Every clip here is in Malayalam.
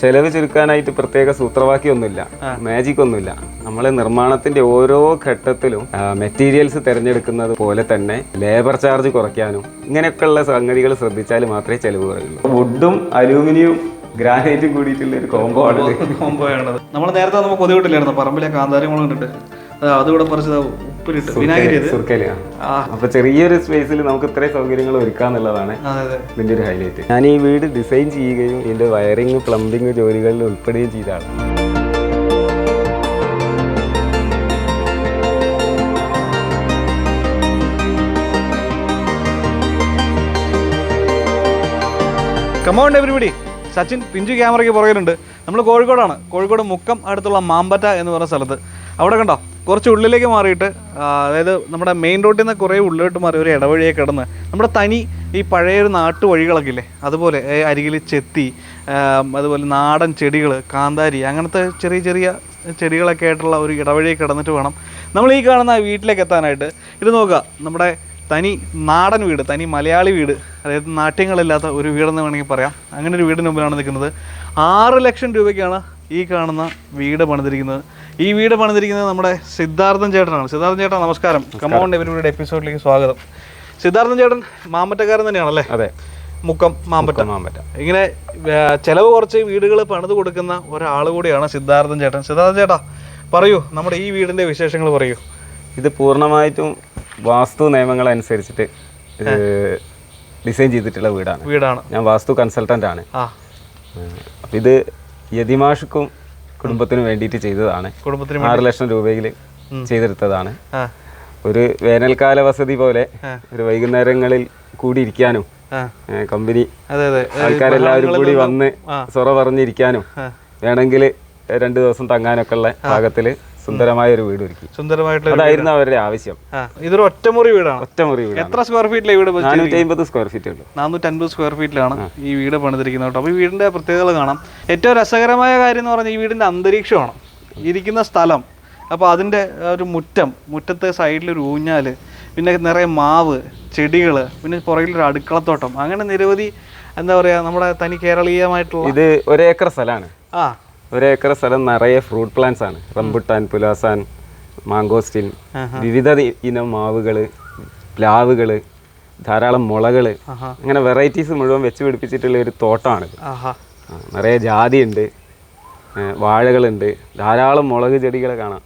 ചെലവ് ചുരുക്കാനായിട്ട് പ്രത്യേക സൂത്രവാക്യമൊന്നുമില്ല. മാജിക് ഒന്നുമില്ല നമ്മൾ നിർമ്മാണത്തിന്റെ ഓരോ ഘട്ടത്തിലും മെറ്റീരിയൽസ് തിരഞ്ഞെടുക്കുന്നത് പോലെ തന്നെ ലേബർ ചാർജ് കുറയ്ക്കാനും ഇങ്ങനെയൊക്കെയുള്ള സംഗതികൾ ശ്രദ്ധിച്ചാൽ മാത്രമേ ചെലവ് കുറയുള്ളൂ. വുഡും അലൂമിനിയവും ഗ്രാനൈറ്റും കൂടിയിട്ടുള്ള ഒരു കോംബോ ആണ് കോംബോ ആണ് നമ്മൾ നേരത്തെ നമുക്ക് കൊതുകിട്ടില്ലായിരുന്നു പറമ്പിലെ കാന്താരങ്ങളും കണ്ടിട്ട് അതിവിടെ അതുകൂടെ പറിച്ചത് ഉപ്പിലിട്ട് വിനാഗിരി അപ്പൊ ചെറിയൊരു സ്പേസിൽ നമുക്ക് ഇത്രയും സൗകര്യങ്ങൾ ഒരുക്കാന്നുള്ളതാണ് ഇതിന്റെ ഒരു ഹൈലൈറ്റ് ഞാൻ ഈ വീട് ഡിസൈൻ ചെയ്യുകയും ഇതിന്റെ വയറിംഗ് പ്ലംബിംഗ് ജോലികളിൽ ഉൾപ്പെടുകയും ചെയ്ത ആളാണ്. കമൗണ്ട് എവരിബഡി സച്ചിൻ പിഞ്ചു ക്യാമറയ്ക്ക് പുറകിലുണ്ട്. നമ്മൾ കോഴിക്കോടാണ്. കോഴിക്കോട് മുക്കം അടുത്തുള്ള മാമ്പറ്റ എന്ന് പറയുന്ന സ്ഥലത്ത്. അവിടെ കണ്ടോ? കുറച്ച് ഉള്ളിലേക്ക് മാറിയിട്ട് അതായത് നമ്മുടെ മെയിൻ റോഡിൽ നിന്ന് കുറേ ഉള്ളിലോട്ട് മാറി ഒരു ഇടവഴിയെ കിടന്ന്. നമ്മുടെ തനി ഈ പഴയ ഒരു നാട്ടുവഴികളൊക്കെ ഇല്ലേ? അതുപോലെ അരികിൽ ചെത്തി അതുപോലെ നാടൻ ചെടികൾ കാന്താരി അങ്ങനത്തെ ചെറിയ ചെറിയ ചെടികളൊക്കെ ആയിട്ടുള്ള ഒരു ഇടവഴിയെ കിടന്നിട്ട് വേണം നമ്മൾ ഈ കാണുന്ന വീട്ടിലേക്ക് എത്താനായിട്ട്. ഇത് നോക്കുക നമ്മുടെ തനി നാടൻ വീട് തനി മലയാളി വീട് അതായത് നാട്യങ്ങളില്ലാത്ത ഒരു വീടെന്ന് വേണമെങ്കിൽ പറയാം. അങ്ങനെ ഒരു വീടിന് മുമ്പിലാണ് നിൽക്കുന്നത്. ആറ് ലക്ഷം രൂപയ്ക്കാണ് ഈ കാണുന്ന വീട് പണിതിരിക്കുന്നത്. ഈ വീട് പണിതിരിക്കുന്നത് നമ്മുടെ സിദ്ധാർത്ഥൻ ചേട്ടനാണ്. സിദ്ധാർത്ഥൻ ചേട്ടാ നമസ്കാരം. കമ്പൗണ്ട് ഇവരുടെ എപ്പിസോഡിലേക്ക് സ്വാഗതം. സിദ്ധാർത്ഥൻ ചേട്ടൻ മാമ്പറ്റക്കാരൻ തന്നെയാണല്ലേ? അതെ. മുക്കം മാമ്പറ്റ മാമ്പറ്റ ഇങ്ങനെ ചിലവ് കുറച്ച് വീടുകൾ പണിത് കൊടുക്കുന്ന ഒരാൾ കൂടിയാണ് സിദ്ധാർത്ഥൻ ചേട്ടൻ. സിദ്ധാർത്ഥൻ ചേട്ടാ പറയൂ നമ്മുടെ ഈ വീടിന്റെ വിശേഷങ്ങൾ പറയൂ. ഇത് പൂർണമായിട്ടും വാസ്തു നിയമങ്ങൾ അനുസരിച്ചിട്ട് ഡിസൈൻ ചെയ്തിട്ടുള്ള വീടാണ്. വീടാണ്. ഞാൻ വാസ്തു കൺസൾട്ടന്റ് ആണ്. അപ്പം ഇത് യതിമാഷുക്കും കുടുംബത്തിനും വേണ്ടിയിട്ട് ചെയ്തതാണ്. കുടുംബത്തിന് ആറ് ലക്ഷം രൂപയിൽ ചെയ്തെടുത്തതാണ്. ഒരു വേനൽക്കാല വസതി പോലെ ഒരു വൈകുന്നേരങ്ങളിൽ കൂടിയിരിക്കാനും കമ്പനി ആൾക്കാരെല്ലാവരും കൂടി വന്ന് സൊറ പറഞ്ഞിരിക്കാനും വേണമെങ്കിൽ രണ്ടു ദിവസം തങ്ങാനൊക്കെ ഉള്ള പാകത്തിൽ സുന്ദരമായ ഒരു വീട് ഒരുക്കി. സുന്ദരമായിട്ടുള്ള അതായിരുന്നു അവരുടെ ആവശ്യം. ഇതൊരു ഒറ്റമുറി വീടാണ്. ഒറ്റമുറി വീട് എത്ര സ്ക്വയർ ഫീറ്റിലെ വീട് നാനൂറ്റി അമ്പത് സ്ക്വയർ ഫീറ്റ് ഉള്ളൂ. നാനൂറ്റി അൻപത് സ്ക്വയർ ഫീറ്റിലാണ് ഈ വീട് പണിതിരിക്കുന്നത് കേട്ടോ. അപ്പോൾ ഈ വീടിന്റെ പ്രത്യേകത കാണാം. ഏറ്റവും രസകരമായ കാര്യം എന്ന് പറഞ്ഞാൽ ഈ വീടിന്റെ അന്തരീക്ഷമാണ്. ഇരിക്കുന്ന സ്ഥലം. അപ്പോൾ അതിന്റെ ഒരു മുറ്റം മുറ്റത്തെ സൈഡിൽ ഒരു ഊഞ്ഞാൽ പിന്നെ നിറയെ മാവ് ചെടികൾ പിന്നെ പുറകിലൊരു അടുക്കളത്തോട്ടം. അങ്ങനെ നിരവധി എന്താ പറയുക നമ്മുടെ തനി കേരളീയമായിട്ടുള്ള ഇത് ഒരേക്കർ സ്ഥലമാണ്. ആ. ഒരേക്കർ സ്ഥലം നിറയെ ഫ്രൂട്ട് പ്ലാന്റ്സ് ആണ്. റംബുട്ടാൻ പുലാസാൻ മാങ്കോസ്റ്റിൻ വിവിധ ഇനം മാവുകൾ പ്ലാവുകൾ ധാരാളം മുളകൾ അങ്ങനെ വെറൈറ്റീസ് മുഴുവൻ വെച്ച് പിടിപ്പിച്ചിട്ടുള്ള ഒരു തോട്ടമാണിത്. ആ, നിറയെ ജാതിയുണ്ട്. ഏ, വാഴകളുണ്ട്. ധാരാളം മുളക് ചെടികളെ കാണാം.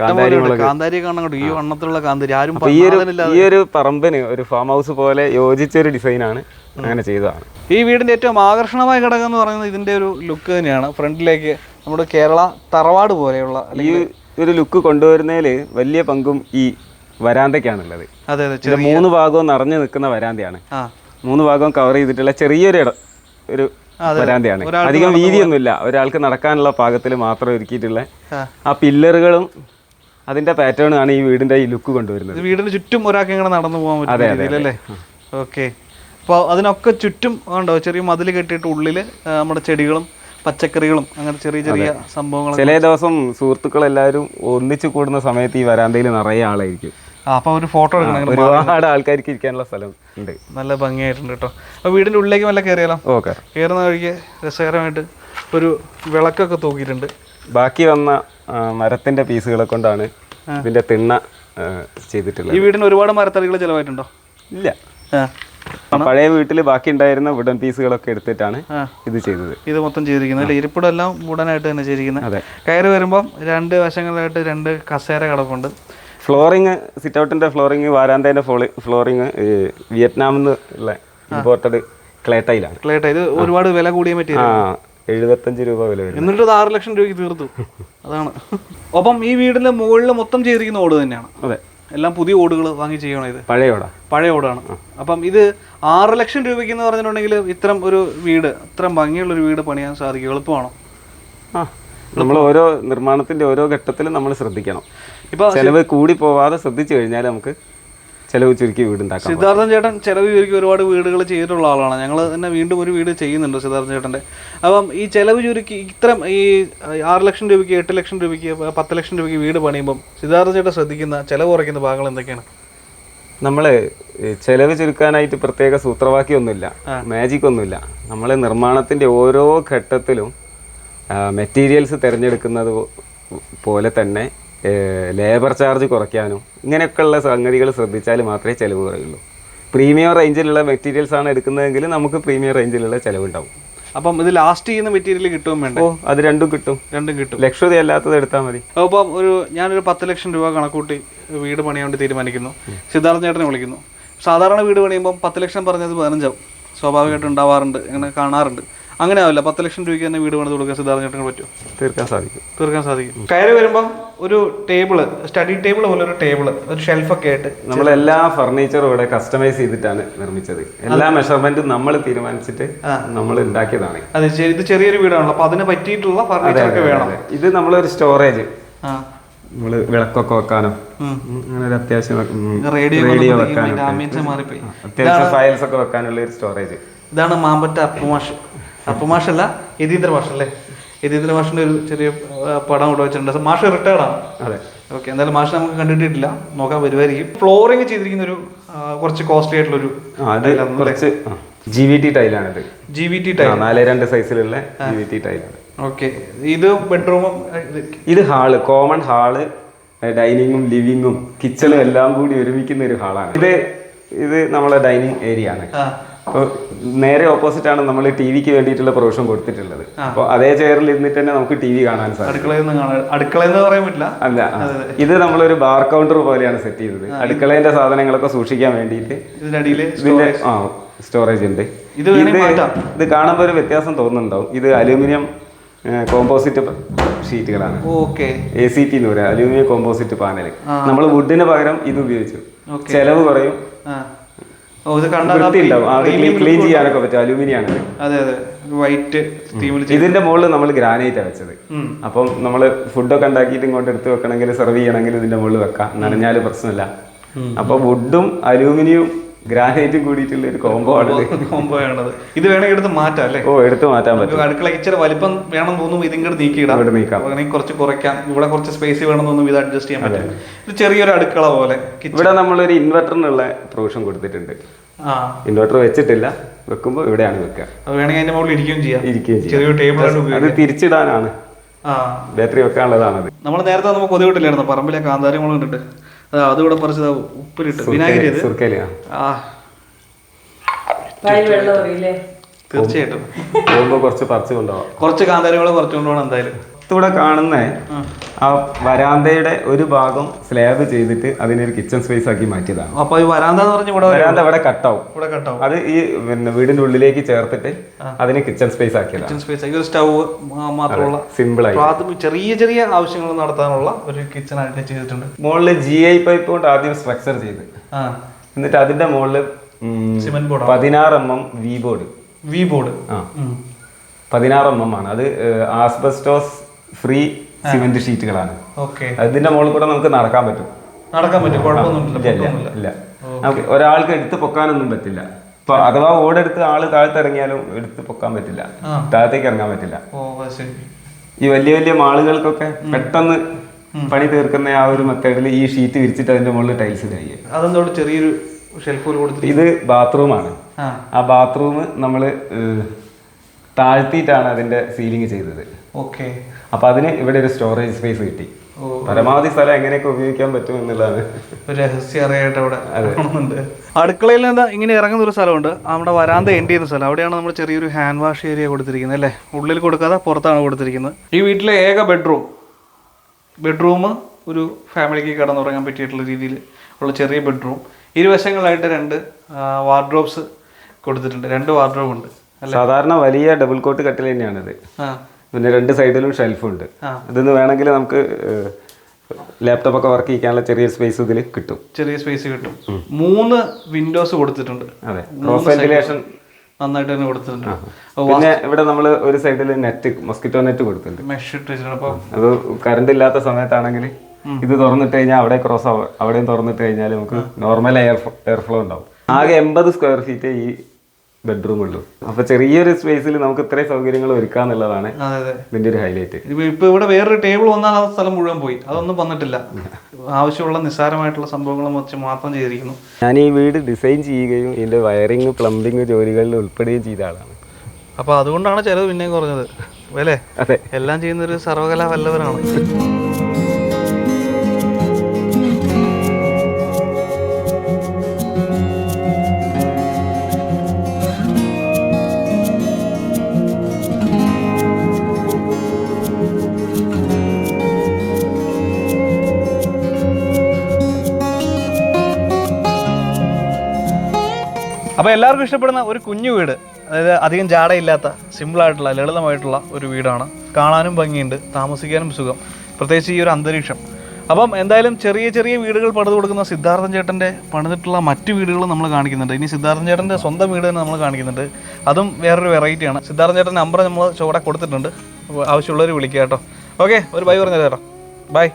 കാന്താരി ഈ വണ്ണത്തിലുള്ള കാന്താരി. ആരും ഈ ഒരു ഈ ഒരു പറമ്പിന് ഒരു ഫാം ഹൗസ് പോലെ യോജിച്ച ഒരു ഡിസൈനാണ് അങ്ങനെ ചെയ്തതാണ്. ഈ വീടിന്റെ ഏറ്റവും ആകർഷണമായ ഘടകം എന്ന് പറയുന്നത് ഇതിന്റെ ഒരു ലുക്ക് തന്നെയാണ്. ഫ്രണ്ടിലേക്ക് നമ്മുടെ കേരള തറവാട് പോലെയുള്ള ഈ ഒരു ലുക്ക് കൊണ്ടുവരുന്നതിൽ വലിയ പങ്കും ഈ വരാന്തയ്ക്കാണുള്ളത്. അതെ അതെ. മൂന്ന് ഭാഗവും നിറഞ്ഞു നിൽക്കുന്ന വരാന്തയാണ്. മൂന്ന് ഭാഗവും കവർ ചെയ്തിട്ടുള്ള ചെറിയൊരു ഇട ഒരു വരാന്തയാണ്. അധികം വീതിയൊന്നുമില്ല. ഒരാൾക്ക് നടക്കാനുള്ള പാകത്തിൽ മാത്രം ഒരുക്കിയിട്ടുള്ള ആ. പില്ലറുകളും അതിന്റെ പാറ്റേൺ ആണ് ഈ വീടിന്റെ ഈ ലുക്ക് കൊണ്ടുവരുന്നത്. വീടിന് ചുറ്റും ഒരാൾക്ക് ഇങ്ങനെ നടന്നു പോകാൻ പറ്റുന്ന രീതിയിലല്ലേ ഓക്കെ. അപ്പോൾ അതിനൊക്കെ ചുറ്റും ഉണ്ടോ? ചെറിയ മതിൽ കെട്ടിയിട്ട് ഉള്ളിൽ നമ്മുടെ ചെടികളും പച്ചക്കറികളും അങ്ങനെ ചെറിയ ചെറിയ സംഭവങ്ങൾ ചില ദിവസം സുഹൃത്തുക്കൾ എല്ലാവരും ഒന്നിച്ചു കൂടുന്ന സമയത്ത് ഈ വരാന്തയിൽ നിറയെ ആളായിരിക്കും. അപ്പോൾ ഒരു ഫോട്ടോ എടുക്കണം ഒരുപാട് ആൾക്കാർക്ക് ഇരിക്കാനുള്ള സ്ഥലം ഉണ്ട്. നല്ല ഭംഗിയായിട്ടുണ്ട് കേട്ടോ. അപ്പോൾ വീടിന്റെ ഉള്ളിലേക്ക് വല്ല കയറിയാലോ ഓക്കെ കയറുന്ന വഴിക്ക് രസകരമായിട്ട് ഒരു വിളക്കൊക്കെ തൂക്കിയിട്ടുണ്ട്. ബാക്കി വന്ന മരത്തിന്റെ പീസുകളെ കൊണ്ടാണ് ഇതിന്റെ തിണ്ണ ചെയ്തിട്ടുള്ളത്. ഈ വീടിന് ഒരുപാട് മരത്തടികൾ ചിലവായിട്ടുണ്ടോ? ഇല്ല. പഴയ വീട്ടിൽ ബാക്കി ഉണ്ടായിരുന്ന വുഡൻ പീസുകളൊക്കെ എടുത്തിട്ടാണ് ഇത് ചെയ്തത്. ഇത് മൊത്തം ചെയ്തിരിക്കുന്നത് അല്ലെ? ഇരിപ്പിടം എല്ലാം ഉടനായിട്ട് തന്നെ ചെയ്തിരിക്കുന്നത്. കയറി വരുമ്പോൾ രണ്ട് വശങ്ങളിലായിട്ട് രണ്ട് കസേര കിടപ്പുണ്ട്. ഫ്ലോറിങ് സിറ്റ് ഔട്ടിന്റെ ഫ്ലോറിങ് വാരാന്തേന്റെ ഫ്ലോറിങ് വിയറ്റ്നാമിൽ നിന്ന് ഉള്ള ഇമ്പോർട്ടഡ് ക്ലേ ടൈലാണ് ക്ലേട്ട ഇത് ഒരുപാട് വില കൂടിയ ആ മെറ്റീരിയൽ എഴുപത്തഞ്ച് രൂപ വില വരും എന്നിട്ട് ആറ് ലക്ഷം രൂപയ്ക്ക് തീർത്തു. അതാണ്. ഒപ്പം ഈ വീടിന്റെ മുകളിൽ മൊത്തം ചെയ്തിരിക്കുന്ന ഓട് തന്നെയാണ്. അതെ. എല്ലാം പുതിയ ഓടുകൾ വാങ്ങി ചെയ്യണോ ഇത്. പഴയ ഓടാ. പഴയ ഓടാണ്. അപ്പം ഇത് ആറ് ലക്ഷം രൂപയ്ക്ക് എന്ന് പറഞ്ഞിട്ടുണ്ടെങ്കിൽ ഇത്തരം ഒരു വീട് ഇത്രയും ഭംഗിയുള്ള ഒരു വീട് പണിയാൻ സാധിക്കും എളുപ്പമാണോ? ആ. നമ്മൾ ഓരോ നിർമ്മാണത്തിന്റെ ഓരോ ഘട്ടത്തിലും നമ്മൾ ശ്രദ്ധിക്കണം. ഇപ്പൊ ചിലവ് കൂടി പോവാതെ ശ്രദ്ധിച്ചു കഴിഞ്ഞാൽ നമുക്ക് ചെലവ് ചുരുക്കി വീടുണ്ടാക്കാം സിദ്ധാർത്ഥൻ ചേട്ടൻ ചെലവ് ചുരുക്കി ഒരുപാട് വീടുകൾ ചെയ്തിട്ടുള്ള ആളാണ്. ഞങ്ങൾ തന്നെ വീണ്ടും ഒരു വീട് ചെയ്യുന്നുണ്ട് സിദ്ധാർത്ഥൻ ചേട്ടന്റെ. അപ്പം ഈ ചെലവ് ചുരുക്കി ഇത്രയും ഈ ആറ് ലക്ഷം രൂപയ്ക്ക് എട്ട് ലക്ഷം രൂപയ്ക്ക് പത്ത് ലക്ഷം രൂപയ്ക്ക് വീട് പണിയുമ്പം സിദ്ധാർത്ഥൻ ചേട്ടൻ ശ്രദ്ധിക്കുന്ന ചെലവ് കുറയ്ക്കുന്ന ഭാഗങ്ങൾ എന്തൊക്കെയാണ്? നമ്മൾ ചെലവ് ചുരുക്കാനായിട്ട് പ്രത്യേക സൂത്രവാക്യമൊന്നുമില്ല മാജിക് ഒന്നുമില്ല നമ്മൾ നിർമ്മാണത്തിന്റെ ഓരോ ഘട്ടത്തിലും മെറ്റീരിയൽസ് തിരഞ്ഞെടുക്കുന്നത് പോലെ തന്നെ ലേബർ ചാർജ് കുറയ്ക്കാനോ ഇങ്ങനെയൊക്കെയുള്ള സംഗതികൾ ശ്രദ്ധിച്ചാൽ മാത്രമേ ചിലവ് കുറയുള്ളൂ. പ്രീമിയം റേഞ്ചിലുള്ള മെറ്റീരിയൽസ് ആണ് എടുക്കുന്നതെങ്കിൽ നമുക്ക് പ്രീമിയം റേഞ്ചിലുള്ള ചിലവുണ്ടാവും. അപ്പം ഇത് ലാസ്റ്റ് ചെയ്യുന്ന മെറ്റീരിയൽ കിട്ടും വേണ്ടേ? ഓ അത് രണ്ടും കിട്ടും. രണ്ടും കിട്ടും. ലക്ഷറി അല്ലാത്തത് എടുത്താൽ മതി. അപ്പം ഒരു ഞാനൊരു പത്ത് ലക്ഷം രൂപ കണക്കൂട്ടി വീട് പണിയാൻ വേണ്ടി തീരുമാനിക്കുന്നു. സിദ്ധാർത്ഥ ചേട്ടനെ വിളിക്കുന്നു. സാധാരണ വീട് പണിയുമ്പോൾ പത്ത് ലക്ഷം പറഞ്ഞത് പതിനഞ്ചാവും. സ്വാഭാവികമായിട്ട് ഉണ്ടാവാറുണ്ട്. അങ്ങനെ കാണാറുണ്ട്. അങ്ങനെ ആവില്ല. പത്ത് ലക്ഷം രൂപയ്ക്ക് തന്നെ വീട് പണിത് കൊടുക്കാൻ സിദ്ധാർത്ഥ ചേട്ടന് പറ്റും? തീർക്കാൻ സാധിക്കും. തീർക്കാൻ സാധിക്കും. കയറി വരുമ്പം ഒരു ടേബിൾ സ്റ്റഡി ടേബിൾ പോലെ ഒരു ടേബിൾ ഒരു ഷെൽഫൊക്കെ ആയിട്ട് നമ്മൾ എല്ലാ ഫർണിച്ചറും ഇവിടെ കസ്റ്റമൈസ് ചെയ്തിട്ടാണ് നിർമ്മിച്ചത്. എല്ലാ മെഷർമെന്റും നമ്മൾ തീരുമാനിച്ചിട്ട് നമ്മൾ ഉണ്ടാക്കിയതാണ്. അതെ ഇത് ചെറിയൊരു വീടാണല്ലോ. അപ്പൊ അതിന് പറ്റിയിട്ടുള്ള ഫർണിച്ചർ ഒക്കെ വേണം. ഇത് നമ്മളൊരു സ്റ്റോറേജ് ആ. നമ്മൾ വിളക്കൊക്കെ വെക്കാനും അങ്ങനെ ഒരു അത്യാവശ്യം റേഡിയോ വെക്കാനും മാറിപ്പോയി. അത്യാവശ്യം ഫയൽസ് ഒക്കെ വെക്കാനുള്ള ഒരു സ്റ്റോറേജ് ഇതാണ് മാമ്പറ്റ അപ്പുമാഷ്. അപ്പുമാഷ് മാഷല്ല യതീന്ദ്ര മാഷ് അല്ലേ യതീന്ദ്ര മാഷിന്റെ ഒരു ചെറിയ പടം കൂടെ വെച്ചിട്ടുണ്ട്. മാഷ് റിട്ടയർഡ് ആണ്. അതെ. ഓക്കെ എന്തായാലും മാഷ് നമുക്ക് കണ്ടിട്ടില്ല നോക്കാൻ വരുമായിരിക്കും ഫ്ലോറിംഗ് ചെയ്തിരിക്കുന്ന ഒരു കുറച്ച് കോസ്റ്റ്ലി ആയിട്ടുള്ള ഒരു ആ, കുറച്ച് ജി വി ടി ടൈലാണിത് ജി വി ടി ടൈൽ നാല് രണ്ട് സൈസിലുള്ള ജി വി ടി ടൈലാണ് ഓക്കെ ഇത് ബെഡ്റൂമും ഇത് ഹാൾ കോമൺ ഹാൾ ഡൈനിങ്ങും ലിവിങ്ങും കിച്ചണും എല്ലാം കൂടി ഒരുമിക്കുന്ന ഒരു ഹാളാണ് ഇത് ഇത് നമ്മളെ ഡൈനിങ് ഏരിയ ആണ്. അപ്പോൾ നേരെ ഓപ്പോസിറ്റ് ആണ് നമ്മൾ ടി വിക്ക് വേണ്ടിയിട്ടുള്ള പ്രൊവിഷൻ കൊടുത്തിട്ടുള്ളത്. അപ്പോൾ അതേ ചെയറിൽ ഇരുന്നിട്ട് തന്നെ നമുക്ക് ടി വി കാണാൻ സാധിക്കും പറയാൻ പറ്റില്ല? അല്ല ഇത് നമ്മളൊരു ബാർ കൗണ്ടർ പോലെയാണ് സെറ്റ് ചെയ്തത്. അടുക്കളേന്റെ സാധനങ്ങളൊക്കെ സൂക്ഷിക്കാൻ വേണ്ടിയിട്ട് ഇതിന്റെ ആ സ്റ്റോറേജ് ഉണ്ട്. ഇത് ഇത് കാണുമ്പോൾ ഒരു വ്യത്യാസം തോന്നുന്നുണ്ടാവും. ഇത് അലൂമിനിയം കോമ്പോസിറ്റ് ഷീറ്റുകളാണ് ഓക്കെ. എ സി ടി എന്ന് പറയാം. അലൂമിനിയം കോമ്പോസിറ്റ് പാനൽ നമ്മൾ വുഡിന് പകരം ഇത് ഉപയോഗിച്ചു. ചെലവ് കുറയും. ഇത് ക്ലീൻ ചെയ്യാനൊക്കെ പറ്റും. അലൂമിനിയം ആണ് അതെ. അതെ വൈറ്റ് ഇതിന്റെ മുകളിൽ നമ്മൾ ഗ്രാനൈറ്റ് വെച്ചത്. അപ്പം നമ്മൾ ഫുഡൊക്കെ ഉണ്ടാക്കിയിട്ട് ഇങ്ങോട്ട് എടുത്ത് വെക്കണമെങ്കിൽ സെർവ് ചെയ്യണമെങ്കിൽ ഇതിന്റെ മുകളിൽ വെക്കാം. നനഞ്ഞാൽ പ്രശ്നമില്ല. അപ്പൊ വുഡും അലൂമിനിയവും ഗ്രാനൈറ്റും കൂടിയിട്ടുള്ള ഒരു കോംബോ ആണ് ഇത്. കോംബോ ആണത്. ഇത് വേണമെങ്കിൽ എടുത്ത് മാറ്റാം അല്ലേ? ഓ എടുത്ത് മാറ്റാൻ പറ്റും. അടുക്കള ഇച്ചിരി വലിപ്പം വേണം തോന്നുമ്പോൾ ഇതിങ്ങോട്ട് നീക്കിയിടാം. ഇവിടെ നീക്കാം. അങ്ങനെ കുറച്ച് കുറയ്ക്കാം. ഇവിടെ കുറച്ച് സ്പേസ് വേണം തോന്നുന്നു ഇത് അഡ്ജസ്റ്റ് ചെയ്യാൻ പറ്റും ഇത് ചെറിയൊരു അടുക്കള പോലെ ഇവിടെ നമ്മളൊരു ഇൻവെർട്ടറിനുള്ള പ്രൊവിഷൻ കൊടുത്തിട്ടുണ്ട്. ഇൻവെർട്ടർ വെച്ചിട്ടില്ല. വെക്കുമ്പോൾ ഇവിടെയാണ് വെക്കുക. അത് വേണമെങ്കിൽ അതിന്റെ മുകളിൽ ഇരിക്കുകയും ചെയ്യാം. ഇരിക്കുകയും ചെറിയ ടേബിൾ അത് തിരിച്ചിടാനാണ്. ആ. ബാറ്ററി വെക്കാനുള്ളതാണത് നമ്മൾ നേരത്തെ നമുക്ക് കൊതുകിട്ടില്ലായിരുന്നു പറമ്പിലെ കാന്താരി മുളക് കണ്ടിട്ട് അതുകൂടെ പറിച്ചത് ഉപ്പിലിട്ട്. വിനാഗിരി ആ. തീർച്ചയായിട്ടും. കുറച്ച് പറിച്ചു കൊണ്ടുപോകാം കുറച്ച് കാന്താരി മുളക് പറിച്ചുകൊണ്ട് എന്തായാലും. ഇവിടെ കാണുന്ന ആ വരാന്തയുടെ ഒരു ഭാഗം സ്ലാബ് ചെയ്തിട്ട് അതിനൊരു കിച്ചൺ സ്പേസ് ആക്കി മാറ്റിയതാണ്. അപ്പൊ ഈ വരാന്ത എന്ന് പറഞ്ഞ ഇവിടെ വരാന്ത ഇവിടെ കട്ടാവും ഇവിടെ കട്ടാവും അത് ഈ പിന്നെ വീടിന്റെ ഉള്ളിലേക്ക് ചേർത്തിട്ട് അതിന് കിച്ചൺ സ്പേസ് ആക്കിയതാണ്. കിച്ചൺ സ്പേസ് ഒരു സ്റ്റൗ മാത്രമുള്ള സിമ്പിൾ ആയി പ്രാഥമിക ചെറിയ ചെറിയ ആവശ്യങ്ങൾ നടത്താനുള്ള ഒരു കിച്ചൺ ആയിട്ട് ചെയ്തിട്ടുണ്ട്. മുകളിൽ ജി ഐ പൈപ്പ് കൊണ്ട് ആദ്യം സ്ട്രക്ചർ ചെയ്ത്. എന്നിട്ട് അതിന്റെ മുകളിൽ സിമെന്റ് ബോർഡ് പതിനാറ് M M V board V board ആ. പതിനാറ് എം എം ആണ്. അത് ആസ്ബസ്റ്റോസ് ഫ്രീ സിമെന്റ് ഷീറ്റുകളാണ് ഇതിന്റെ അതിന്റെ മുകളിൽ കൂടെ നമുക്ക് നടക്കാൻ പറ്റും. നടക്കാൻ പറ്റും. കുഴപ്പമൊന്നുമില്ല. ഒരാൾക്ക് എടുത്ത് പൊക്കാനൊന്നും പറ്റില്ല. ഇപ്പൊ അഥവാ ഓടെടുത്ത് ആൾ താഴത്ത് ഇറങ്ങിയാലും എടുത്ത് പൊക്കാൻ പറ്റില്ല. താഴത്തേക്ക് ഇറങ്ങാൻ പറ്റില്ല. ഈ വലിയ വലിയ മാളുകൾക്കൊക്കെ പെട്ടെന്ന് പണി തീർക്കുന്ന ആ ഒരു മെത്തേഡിൽ ഈ ഷീറ്റ് വിരിച്ചിട്ട് അതിന്റെ മുകളിൽ ടൈൽസ് കഴിയും അതെന്തോട് ചെറിയൊരു ഷെൽഫ് കൊടുത്തിട്ട്? ഇത് ബാത്റൂമാണ്. ആ. ആ ബാത്റൂം നമ്മൾ താഴ്ത്തിയിട്ടാണ് അതിന്റെ സീലിംഗ് ചെയ്തത്. ഓക്കെ അപ്പൊ അതിന് ഇവിടെ ഒരു സ്റ്റോറേജ് സ്പേസ് കിട്ടി. പരമാവധി സ്ഥലം എങ്ങനെയൊക്കെ ഉപയോഗിക്കാൻ പറ്റും എന്നുള്ളതാണ്. ഒരു രഹസ്യം അറിയായിട്ട് അവിടെ അടുക്കളയിൽ നിന്ന് ഇങ്ങനെ ഇറങ്ങുന്ന ഒരു സ്ഥലമുണ്ട്. നമ്മുടെ വരാന്ത എൻഡ് ചെയ്യുന്ന സ്ഥലം. അവിടെയാണ് നമ്മൾ ചെറിയൊരു ഹാൻഡ് വാഷ് ഏരിയ കൊടുത്തിരിക്കുന്നത് അല്ലേ? ഉള്ളിൽ കൊടുക്കാതെ പുറത്താണ് കൊടുത്തിരിക്കുന്നത്. ഈ വീട്ടിലെ ഏക ബെഡ്റൂം ബെഡ്റൂം ഒരു ഫാമിലിക്ക് കിടന്നുറങ്ങാൻ പറ്റിയിട്ടുള്ള രീതിയിൽ ഉള്ള ചെറിയ ബെഡ്റൂം ഇരുവശങ്ങളായിട്ട് രണ്ട് വാർഡ്രോബ്സ് കൊടുത്തിട്ടുണ്ട്. രണ്ട് വാർഡ്രോബ് ഉണ്ട് സാധാരണ വലിയ ഡബിൾ കോട്ട് കട്ടിൽ തന്നെയാണിത്. ആ. പിന്നെ രണ്ട് സൈഡിലും ഷെൽഫും ഉണ്ട്. ഇതെന്ന് വേണമെങ്കിൽ നമുക്ക് ലാപ്ടോപ്പ് ഒക്കെ വർക്ക് ചെയ്യാനുള്ള ചെറിയ സ്പേസ് ഇതിൽ കിട്ടും. ചെറിയ സ്പേസ് കിട്ടും. മൂന്ന് വിൻഡോസ് കൊടുത്തിട്ടുണ്ട്. അതെ. ക്രോസ് വെന്റിലേഷൻ നന്നായിട്ട് തന്നെ കൊടുത്തിട്ടുണ്ട്. പിന്നെ ഇവിടെ നമ്മൾ ഒരു സൈഡിൽ നെറ്റ് മസ്കിറ്റോ നെറ്റ് കൊടുത്തിട്ടുണ്ട്. മെഷ് അത് കറണ്ട് ഇല്ലാത്ത സമയത്താണെങ്കിൽ ഇത് തുറന്നിട്ട് കഴിഞ്ഞാൽ അവിടെ ക്രോസ് അവിടെയും തുറന്നിട്ട് കഴിഞ്ഞാൽ നമുക്ക് നോർമൽ എയർ എയർ ഫ്ലോ ഉണ്ടാവും. ആകെ എൺപത് സ്ക്വയർ ഫീറ്റ് ഈ ബെഡ്റൂം ഉള്ളൂ. അപ്പൊ ചെറിയൊരു സ്പേസിൽ നമുക്ക് ഇത്രയും സൗകര്യങ്ങൾ ഒരുക്കുക എന്നുള്ളതാണ് ഇതിന്റെ ഒരു ഹൈലൈറ്റ് ഇപ്പൊ ഇവിടെ വേറൊരു ടേബിൾ വന്നാൽ ആ സ്ഥലം മുഴുവൻ പോയി. അതൊന്നും വന്നിട്ടില്ല. ആവശ്യമുള്ള നിസ്സാരമായിട്ടുള്ള സംഭവങ്ങൾ വെച്ച് മാത്രം ചെയ്തിരിക്കുന്നു. ഞാൻ ഈ വീട് ഡിസൈൻ ചെയ്യുകയും ഇതിന്റെ വയറിംഗ് പ്ലംബിങ് ജോലികളിൽ ഉൾപ്പെടുകയും ചെയ്ത ആളാണ്. അപ്പൊ അതുകൊണ്ടാണ് ചെലവ് പിന്നെയും കുറഞ്ഞത്. അല്ലേ? അതെ. എല്ലാം ചെയ്യുന്ന ഒരു സർവകലാ വല്ലവനാണ്. അപ്പോൾ എല്ലാവർക്കും ഇഷ്ടപ്പെടുന്ന ഒരു കുഞ്ഞു വീട് അതായത് അധികം ജാടയില്ലാത്ത സിമ്പിളായിട്ടുള്ള ലളിതമായിട്ടുള്ള ഒരു വീടാണ്. കാണാനും ഭംഗിയുണ്ട് താമസിക്കാനും സുഖം. പ്രത്യേകിച്ച് ഈ ഒരു അന്തരീക്ഷം. അപ്പം എന്തായാലും ചെറിയ ചെറിയ വീടുകൾ പണിത് കൊടുക്കുന്ന സിദ്ധാർത്ഥൻ ചേട്ടന്റെ പണിതിട്ടുള്ള മറ്റു വീടുകളും നമ്മൾ കാണിക്കുന്നുണ്ട്. ഇനി സിദ്ധാർത്ഥൻ ചേട്ടന്റെ സ്വന്തം വീട് തന്നെ നമ്മൾ കാണിക്കുന്നുണ്ട്. അതും വേറൊരു വെറൈറ്റിയാണ്. സിദ്ധാർത്ഥൻ ചേട്ടൻ നമ്പർ നമ്മൾ ചുവടെ കൊടുത്തിട്ടുണ്ട്. ആവശ്യമുള്ളവർ വിളിക്കുക കേട്ടോ. ഓക്കെ ഒരു ബൈ പറഞ്ഞു ചേട്ടാ ബൈ.